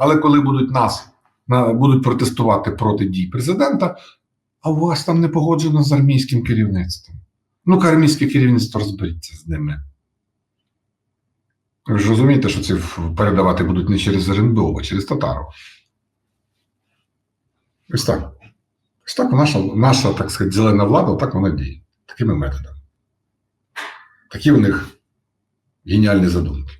Але коли будуть нас будуть протестувати проти дій президента, а у вас там не погоджено з армійським керівництвом. Ну-ка, армійське керівництво розберіться з ними. Ви ж розумієте, що це передавати будуть не через РНБО, а через Татарова. Ось так. Ось так наша, наша, так сказати, зелена влада, так вона діє. Такими методами. Такі в них геніальні задумки.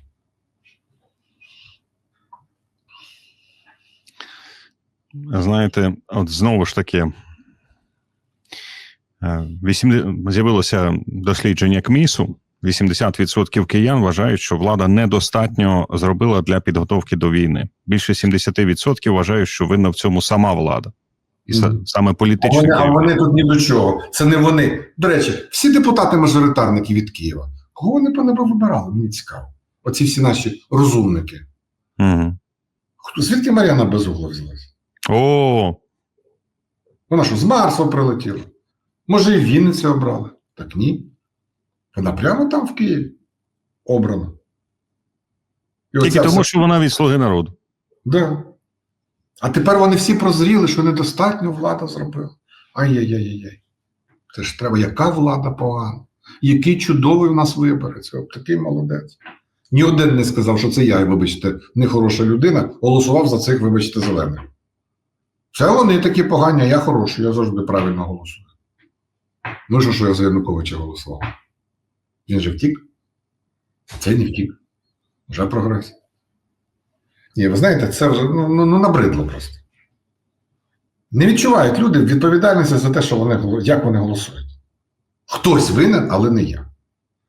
Знаєте, от знову ж таки, е, 80 з'явилося дослідження КМІСу. 80% киян вважають, що влада недостатньо зробила для підготовки до війни. Більше 70% вважають, що винна в цьому сама влада, і саме А вони, а вони тут ні до чого. Це не вони. До речі, всі депутати-мажоритарники від Києва. Кого вони по небо вибирали? Мені цікаво. Оці всі наші розумники. Угу. Хто- Звідки Мар'яна Безугла взялась? О, Вона що, з Марсу прилетіла? Може, і Вінницю обрали? Так ні. Вона прямо там в Києві обрана. І тільки тому, вся- що вона від слуги народу. Да. А тепер вони всі прозріли, що недостатньо влада зробила. Ай-яй-яй-яй. Це ж треба, яка влада погана. Який чудовий у нас виборець. От такий молодець. Ні один не сказав, що це я, вибачте, нехороша людина, голосував за цих, вибачте, зелених. Це вони такі погані, а я хороший, я завжди правильно голосую. Ну що, що я за Януковича голосував? Він же втік. Це не втік. Вже прогрес. Ні, ви знаєте, це вже ну, ну, ну, набридло просто. Не відчувають люди відповідальності за те, що вони, як вони голосують. Хтось винен, але не я.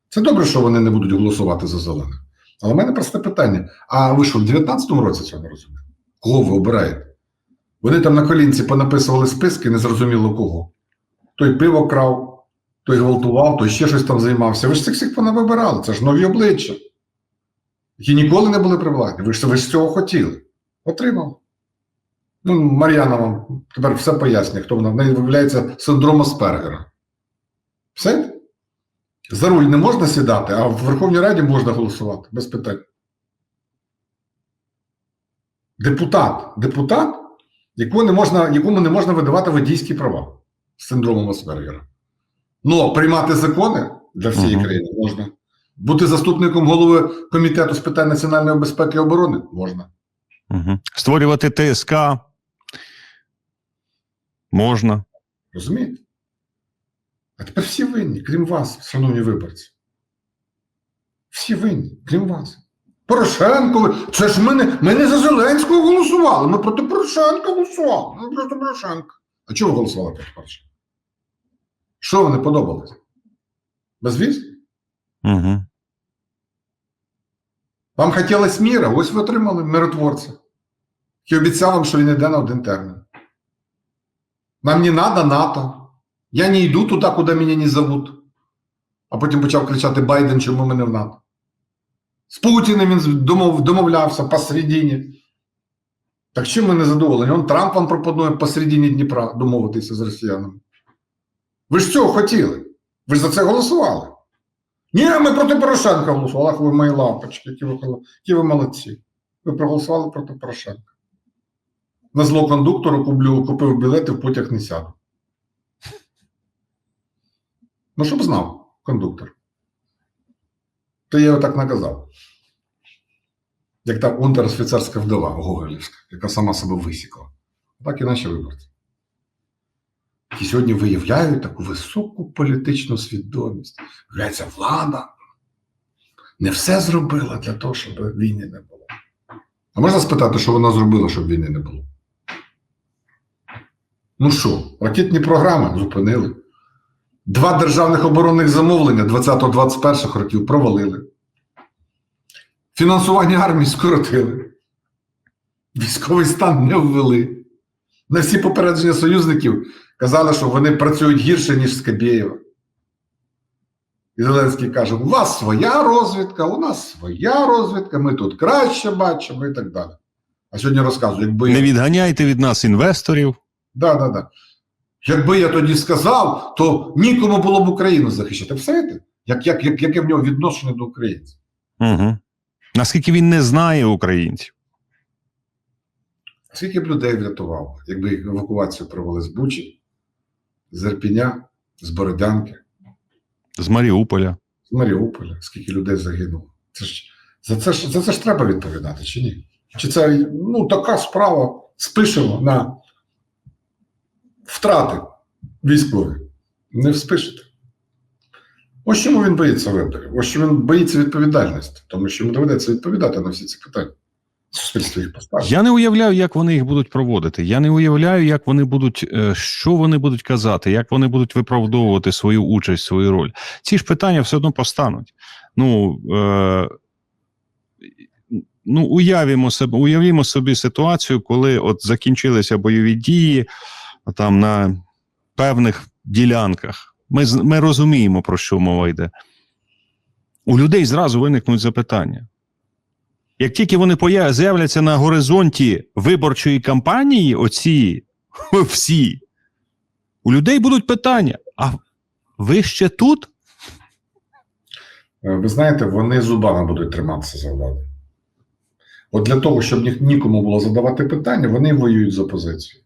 Це добре, що вони не будуть голосувати за зелених. Але в мене просте питання: а ви що, в 19-му році цього не розумієте? Кого ви обираєте? Вони там на колінці понаписували списки, незрозуміло кого. Той пиво крав, той гвалтував, той ще щось там займався. Ви ж цих всіх понавибирали, це ж нові обличчя які ніколи не були при владі. Ви ж, ви ж цього хотіли. Отримали. Ну, Мар'яна вам тепер все пояснює, хто вона. В неї виявляється синдром Аспергера. Все? За руль не можна сідати, а в Верховній Раді можна голосувати без питань. Депутат. Депутат, якому не можна, якому не можна видавати водійські права з синдромом Аспергера. Ну, приймати закони для всієї Мгм. країни можна. Бути заступником голови комітету з питань національної безпеки і оборони можна. Угу. Створювати ТСК можна. Розумієте? А тепер всі винні, крім вас, шановні виборці. Всі винні, крім вас. Порошенко, це ж ми не, ми не за Зеленського голосували, ми проти Порошенка голосували. Ми проти Порошенка. А чого ви голосували проти Порошенка? Що вам не подобалось? Безвіз? Угу. Вам хотілось міра, ось ви отримали миротворця, який обіцяв вам, що він йде на один термін. Нам не треба НАТО. Я не йду туди, куди мене не зовут. А потім почав кричати Байден, чому ми не в НАТО. З Путіним він домов, домовлявся посередині. Так чим ми не задоволені? Он Трамп вам пропонує посередині Дніпра домовитися з росіянами. Ви ж цього хотіли. Ви ж за це голосували. Ні, ми проти Порошенка голосували. Ах, ви мої лапочки, які ви, які ви молодці. Ви проголосували проти Порошенка. На зло кондуктору куплю, купив білети, в потяг не сяду. Ну, щоб знав кондуктор. То я його так наказав. Як та унтер-офіцерська вдова Гоголівська, яка сама себе висікла. Так і наші виборці. Які сьогодні виявляють таку високу політичну свідомість. Виявляється, влада не все зробила для того, щоб війни не було. А можна спитати, що вона зробила, щоб війни не було? Ну що, ракетні програми зупинили. Два державних оборонних замовлення 20-21 років провалили. Фінансування армії скоротили. Військовий стан не ввели. На всі попередження союзників казали, що вони працюють гірше, ніж Скабєєва. І Зеленський каже: у вас своя розвідка, у нас своя розвідка, ми тут краще бачимо і так далі. А сьогодні розказую, якби Не відганяйте від нас інвесторів. да, да, да. Якби я тоді сказав, то нікому було б Україну захищати. Все як, як, як, яке в нього відношення до українців? Угу. Наскільки він не знає українців. Скільки б людей врятував, якби їх евакуацію провели з Бучі, з Ірпіня, з Бородянки, З Маріуполя. з Маріуполя, скільки людей загинуло. Це ж, за, це ж, за це ж треба відповідати, чи ні? Чи це ну, така справа спишемо на втрати військові? Не спишете. Ось чому він боїться виборів. Ось чому він боїться відповідальності, тому що йому доведеться відповідати на всі ці питання. Суспільство їх поставить. Я не уявляю, як вони їх будуть проводити. Я не уявляю, як вони будуть, е, що вони будуть казати, як вони будуть виправдовувати свою участь, свою роль. Ці ж питання все одно постануть. Ну, е, ну уявімо себе, уявімо собі ситуацію, коли от закінчилися бойові дії там на певних ділянках. Ми, ми розуміємо, про що мова йде. У людей зразу виникнуть запитання. Як тільки вони з'являться на горизонті виборчої кампанії, оці всі, у людей будуть питання: а ви ще тут? Е, Ви знаєте, вони зубами будуть триматися за владу. От для того, щоб нікому було задавати питання, вони воюють з опозицією.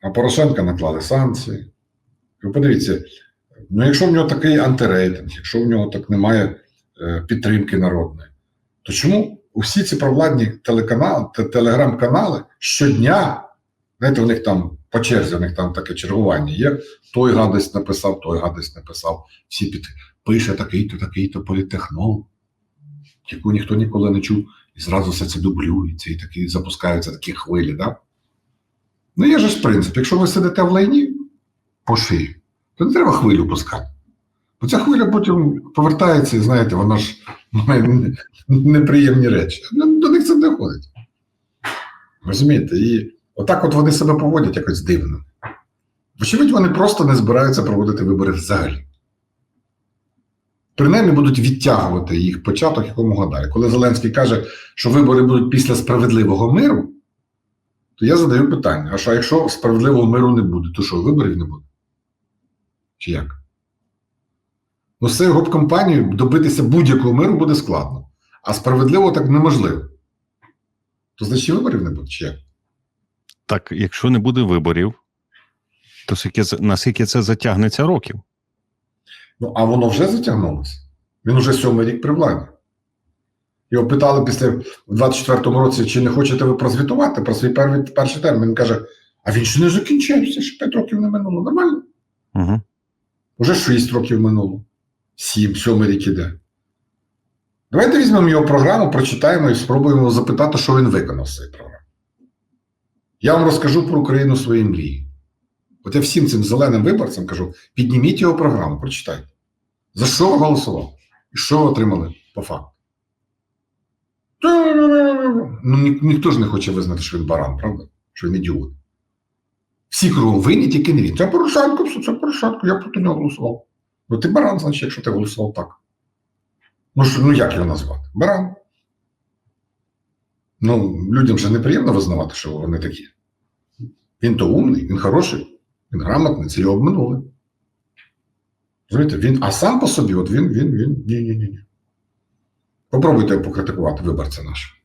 А Порошенка наклали санкції. Ви подивіться, ну якщо в нього такий антирейтинг, якщо в нього так немає е, підтримки народної, то чому усі ці провладні телеканали, телеграм-канали щодня, знаєте, у них там по черзі, у них там таке чергування є, той гадость написав, той гадость написав, всі під пише такий-то, такий-то політехнолог, яку ніхто ніколи не чув, і зразу все це дублюється, і такі запускаються такі хвилі. Да? Ну, є ж принцип, якщо ви сидите в лайні по шиї, то не треба хвилю пускати. Бо ця хвиля потім повертається, і знаєте, вона ж має неприємні речі. Ну, До них це не доходить. Розумієте? І отак от вони себе поводять якось дивно. Вочевидь, вони просто не збираються проводити вибори взагалі принаймні будуть відтягувати їх початок якомога далі. Коли Зеленський каже, що вибори будуть після справедливого миру, то я задаю питання: а що якщо справедливого миру не буде, то що виборів не буде? Чи як? Ну, з цією гоп-компанією добитися будь-якого миру буде складно, а справедливо так неможливо. То значить виборів не буде, чи як? Так, якщо не буде виборів, то скільки, наскільки це затягнеться років? Ну, а воно вже затягнулося. Він уже сьомий рік при владі. Його питали після в 24-му році, чи не хочете ви прозвітувати про свій перший, перший термін. Він каже: а він ще не закінчився, ще 5 років не минуло. Нормально? Угу. Уже 6 років минуло. 7, сьомий рік іде. Давайте візьмемо його програму, прочитаємо і спробуємо запитати, що він виконав з цієї програми. Я вам розкажу про Україну свої мрії. От я всім цим зеленим виборцям кажу: підніміть його програму, прочитайте. За що ви голосував? І що ви отримали по факту? Ну, ні, ніхто ж не хоче визнати, що він баран, правда? Що він ідіот. Всі кругом винні, тільки не він. Це Порошенко, це Порошенко, я проти нього голосував. Ну ти баран, значить, якщо ти голосував так. Ну, що, ну як його назвати? Баран. Ну, людям же неприємно визнавати, що вони такі. Він то умний, він хороший, він грамотний, це його обминули. Розумієте, він, а сам по собі, от він, він, він, ні, ні, ні, ні. Попробуйте покритикувати виборця наш.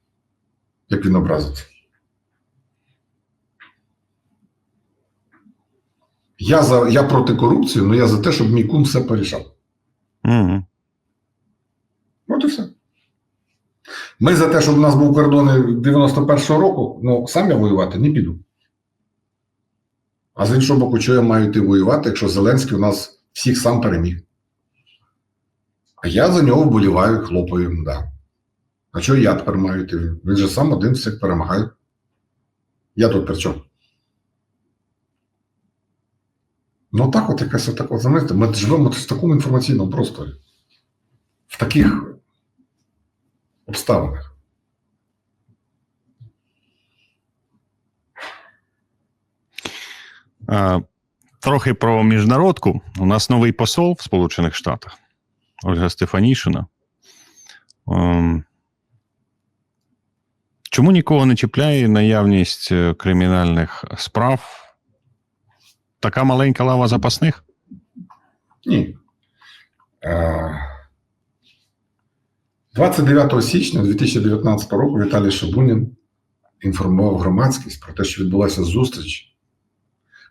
Як він образиться. Я, за, я проти корупції, але я за те, щоб мій кум все порішав. Угу. От і все. Ми за те, щоб у нас був кордон 91-го року, ну сам я воювати не піду. А з іншого боку, що я маю йти воювати, якщо Зеленський у нас всіх сам переміг? А я за нього вболіваю, хлопаю, да. А чого я тепер маю йти? Він же сам один всіх перемагає. Я тут при чому? Ну так от якась отак, от, знаєте, ми живемо в такому інформаційному просторі. В таких обставинах. Трохи про міжнародку. У нас новий посол в Сполучених Штатах Ольга Стефанішина. Ем, чому нікого не чіпляє наявність е, кримінальних справ? Така маленька лава запасних? Ні. Е, 29 січня 2019 року Віталій Шабунін інформував громадськість про те, що відбулася зустріч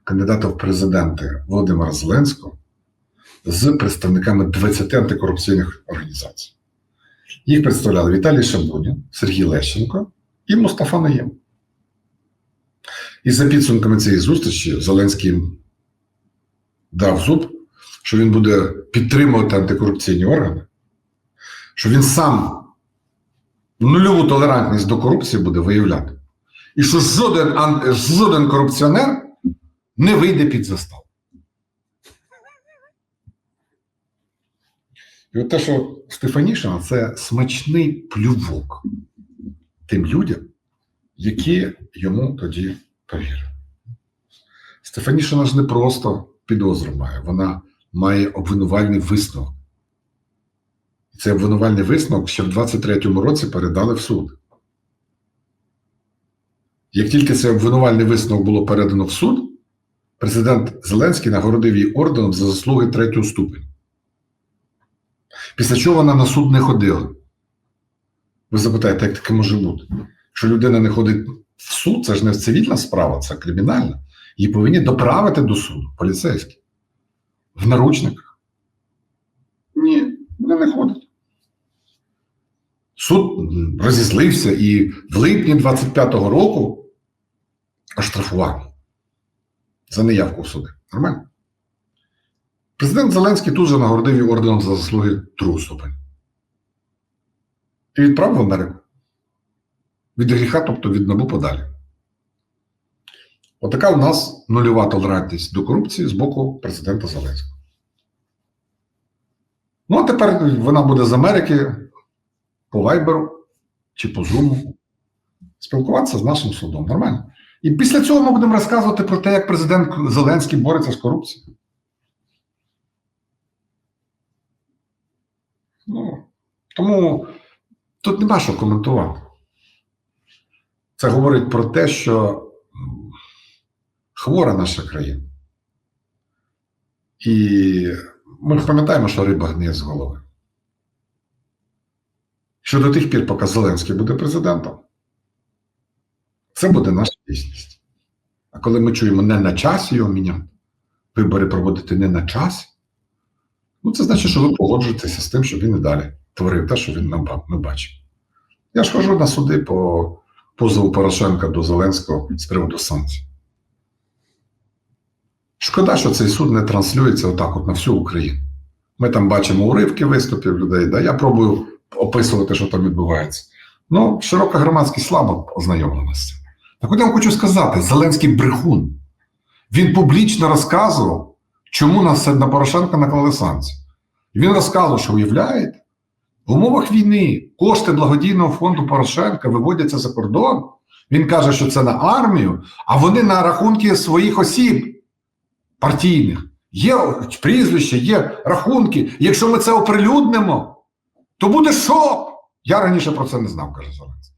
кандидата в президенти Володимира Зеленського з представниками 20 антикорупційних організацій. Їх представляли Віталій Шабунін, Сергій Лещенко і Мустафа Наєм. І за підсумками цієї зустрічі Зеленський дав зуб, що він буде підтримувати антикорупційні органи, що він сам нульову толерантність до корупції буде виявляти. І що жоден, жоден корупціонер не вийде під заставу. І от те, що Стефанішина, це смачний плювок тим людям, які йому тоді повірили. Стефанішина ж не просто підозру має, вона має обвинувальний висновок. І цей обвинувальний висновок ще в 23-му році передали в суд. Як тільки цей обвинувальний висновок було передано в суд, президент Зеленський нагородив її орденом за заслуги третього ступеню. Після чого вона на суд не ходила. Ви запитаєте, як таке може бути? Якщо людина не ходить в суд, це ж не цивільна справа, це кримінальна. Її повинні доправити до суду, поліцейські. В наручниках. Ні, вона не ходить. Суд розізлився і в липні 25-го року оштрафував за неявку в суди. Нормально? Президент Зеленський тут же нагородив її орденом за заслуги другого ступеня. І відправив в Америку. Від гріха, тобто від набу подалі. Отака у нас нульова толерантність до корупції з боку президента Зеленського. Ну, а тепер вона буде з Америки по Вайберу чи по Зуму спілкуватися з нашим судом. Нормально. І після цього ми будемо розказувати про те, як президент Зеленський бореться з корупцією. Ну, тому тут нема що коментувати. Це говорить про те, що хвора наша країна. І ми пам'ятаємо, що риба гниє з голови. Що до тих пір, поки Зеленський буде президентом, це буде наша дійсність. А коли ми чуємо не на часі його міняти, вибори проводити не на часі, ну це значить, що ви погоджуєтеся з тим, щоб він і далі творив те, що він нам ми бачимо. Я ж хожу на суди по позову Порошенка до Зеленського з приводу санкцій. Шкода, що цей суд не транслюється отак от на всю Україну. Ми там бачимо уривки виступів людей. Да? Я пробую описувати, що там відбувається. Ну, широка громадськість слабо ознайомлена з цим. Так от я вам хочу сказати: Зеленський брехун. Він публічно розказував, чому на Порошенка наклали санкції. Він розказував, що уявляєте, в умовах війни кошти благодійного фонду Порошенка виводяться за кордон. Він каже, що це на армію, а вони на рахунки своїх осіб партійних. Є прізвище, є рахунки. Якщо ми це оприлюднимо, то буде шок. Я раніше про це не знав, каже Зеленський.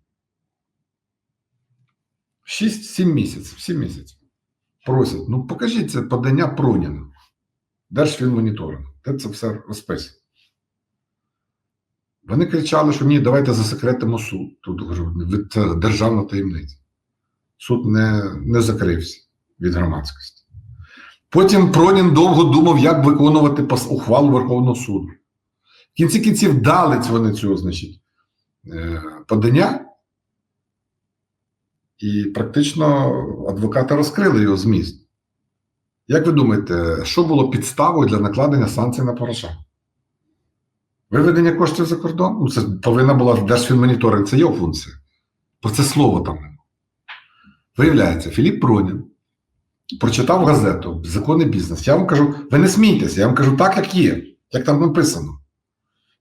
6-7 місяців, 7 місяців. Просять, ну покажіть це подання Проніна. Держфінмоніторинг. Де це все розписано? Вони кричали, що ні, давайте засекретимо суд. Тут від- це державна таємниця. Суд не, не закрився від громадськості. Потім Пронін довго думав, як виконувати ухвалу Верховного суду. В кінці кінців дали вони цього, значить, е, подання, і практично адвокати розкрили його зміст. Як ви думаєте, що було підставою для накладення санкцій на Порошенка? Виведення коштів за кордон? Ну, це повинна була Держфінмоніторинг, це його функція. Про це слово там. Виявляється, Філіп Пронін прочитав газету Законний бізнес. Я вам кажу, ви не смійтеся, я вам кажу так, як є, як там написано.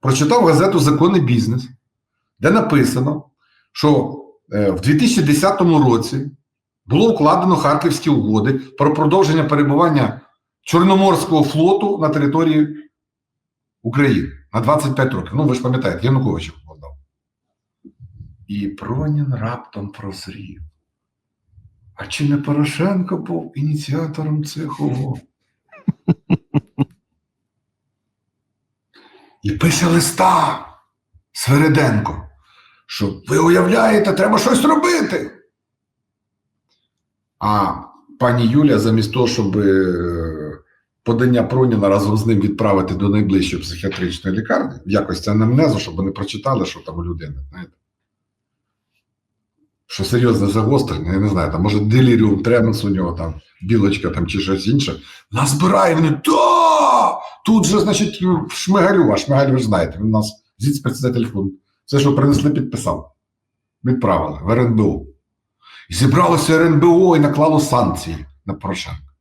Прочитав газету Законний бізнес, де написано, що е, в 2010 році було укладено Харківські угоди про продовження перебування Чорноморського флоту на території України на 25 років. Ну, ви ж пам'ятаєте, Янукович їх укладав. І Пронін раптом прозрів. А чи не Порошенко був ініціатором цих угод? І пише листа Свереденко, що ви уявляєте, треба щось робити. А пані Юля, замість того, щоб е, подання Проніна разом з ним відправити до найближчої психіатричної лікарні в якості анамнезу, щоб вони прочитали, що там у людини. Знаєте? Що серйозне загострення, я не знаю, там може деліріум тремens у нього там, білочка там чи щось інше. Нас збирає, вони да! Тут же, значить, Шмигалю, а Шмигаль, ви ж знаєте, він у нас віце-председатель фонду. Все, що принесли, підписав. Відправили в РНБО. І зібралося РНБО і наклало санкції на Порошенка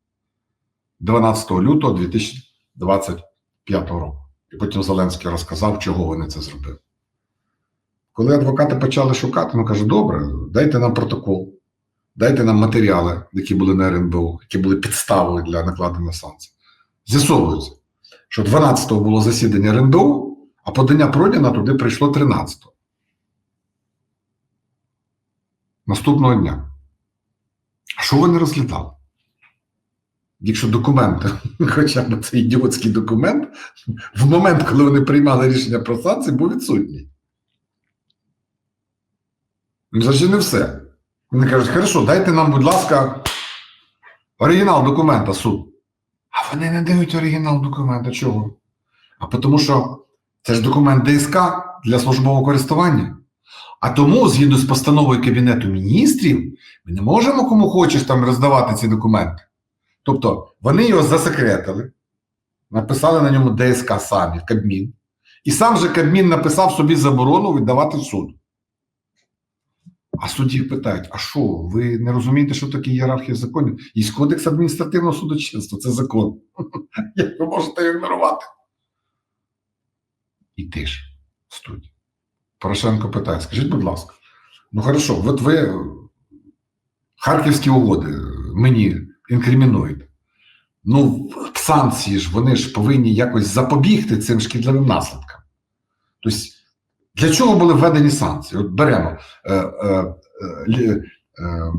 12 лютого 2025 року. І потім Зеленський розказав, чого вони це зробили. Коли адвокати почали шукати, він каже: добре, дайте нам протокол, дайте нам матеріали, які були на РНБО, які були підставою для накладення санкцій. З'ясовується, що 12-го було засідання РНБО, а подання Продіна туди прийшло 13-го. Наступного дня. А що вони розглядали? Якщо документи, хоча б цей ідіотський документ, в момент, коли вони приймали рішення про санкції, був відсутній. Ну, це ще не все. Вони кажуть, хорошо, дайте нам, будь ласка, оригінал документа суд. А вони не дають оригінал документа. Чого? А тому що це ж документ ДСК для службового користування. А тому, згідно з постановою Кабінету міністрів, ми не можемо кому хочеш там роздавати ці документи. Тобто вони його засекретили, написали на ньому ДСК самі, Кабмін, і сам же Кабмін написав собі заборону віддавати в суд. А судді питають: а що, ви не розумієте, що таке ієрархія законів? Є кодекс адміністративного судочинства, це закон. Як ви можете його ігнорувати? І ти ж, студія. Порошенко питає: скажіть, будь ласка, ну хорошо, от ви харківські угоди мені інкримінуєте. Ну, санкції ж вони ж повинні якось запобігти цим шкідливим наслідкам. Тобто, для чого були введені санкції? От беремо е, е, е, е,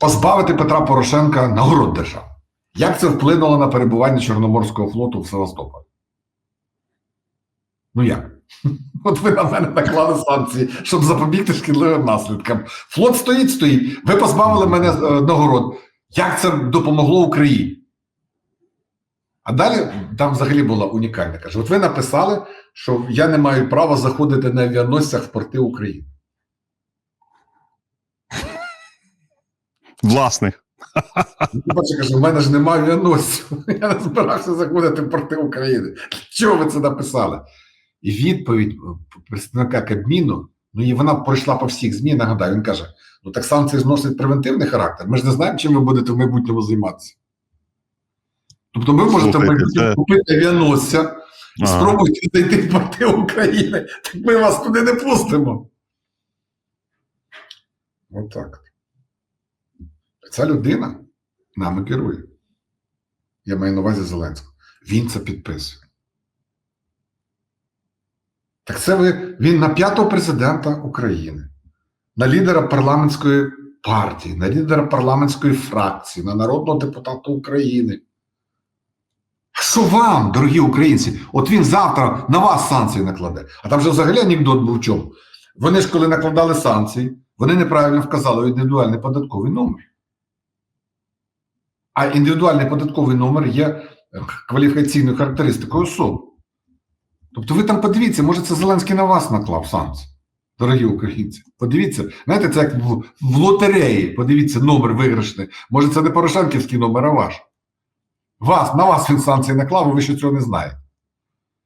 позбавити Петра Порошенка нагород держави. Як це вплинуло на перебування Чорноморського флоту в Севастополі? Ну як? От ви на мене наклали санкції, щоб запобігти шкідливим наслідкам. Флот стоїть, стоїть. Ви позбавили мене е, нагород. Як це допомогло Україні? А далі там взагалі була унікальна. Каже: от ви написали, що я не маю права заходити на авіаносцях в порти України. Власних. Ну, Бачите, каже, в мене ж немає авіаносців. Я не збирався заходити в порти України. Чого ви це написали? І відповідь представника Кабміну, ну і вона пройшла по всіх ЗМІ, нагадаю, він каже: ну так санкції зносять превентивний характер. Ми ж не знаємо, чим ви будете в майбутньому займатися. Тобто ви можете Слухайте, купити авіаносця і Ага. спробуйте зайти в порти України, так ми вас туди не пустимо. Отак. Ця людина нами керує. Я маю на увазі Зеленського. Він це підписує. Так це ви, він на п'ятого президента України, на лідера парламентської партії, на лідера парламентської фракції, на народного депутата України. Що вам, дорогі українці? От він завтра на вас санкції накладе. А там же взагалі анекдот був в чому. Вони ж, коли накладали санкції, вони неправильно вказали індивідуальний податковий номер. А індивідуальний податковий номер є кваліфікаційною характеристикою особи. Тобто ви там подивіться, може це Зеленський на вас наклав санкції, дорогі українці. Подивіться, знаєте, це як в, в лотереї. Подивіться, номер виграшний. Може, це не Порошенківський номер, а ваш. Вас, на вас він санкції наклав, ви ще цього не знаєте.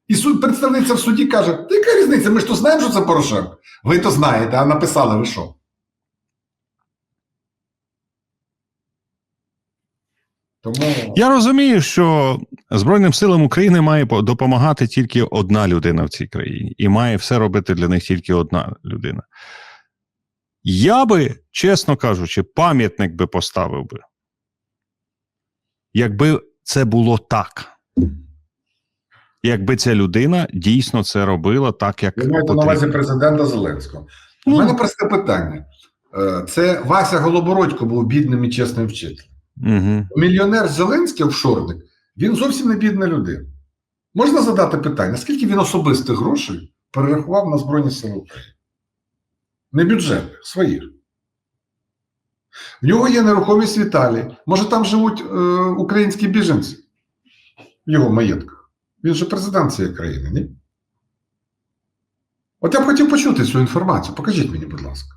І суд представниця в суді каже: яка різниця? Ми ж то знаємо, що це Порошенко. Ви то знаєте, а написали ви що? Тому Я розумію, що Збройним силам України має допомагати тільки одна людина в цій країні, і має все робити для них тільки одна людина. Я би, чесно кажучи, пам'ятник би поставив би. Якби це було так. Якби ця людина дійсно це робила так, як ви маєте на увазі президента Зеленського. У Ну. мене просте питання. Е, Це Вася Голобородько був бідним і чесним вчителем. Угу. Мільйонер Зеленський офшорник, він зовсім не бідна людина. Можна задати питання, скільки він особистих грошей перерахував на Збройні Сили України? Не бюджетних, своїх. В нього є нерухомість в Італії. Може, там живуть е, українські біженці в його маєтках. Він же президент цієї країни, ні? От я б хотів почути цю інформацію. Покажіть мені, будь ласка.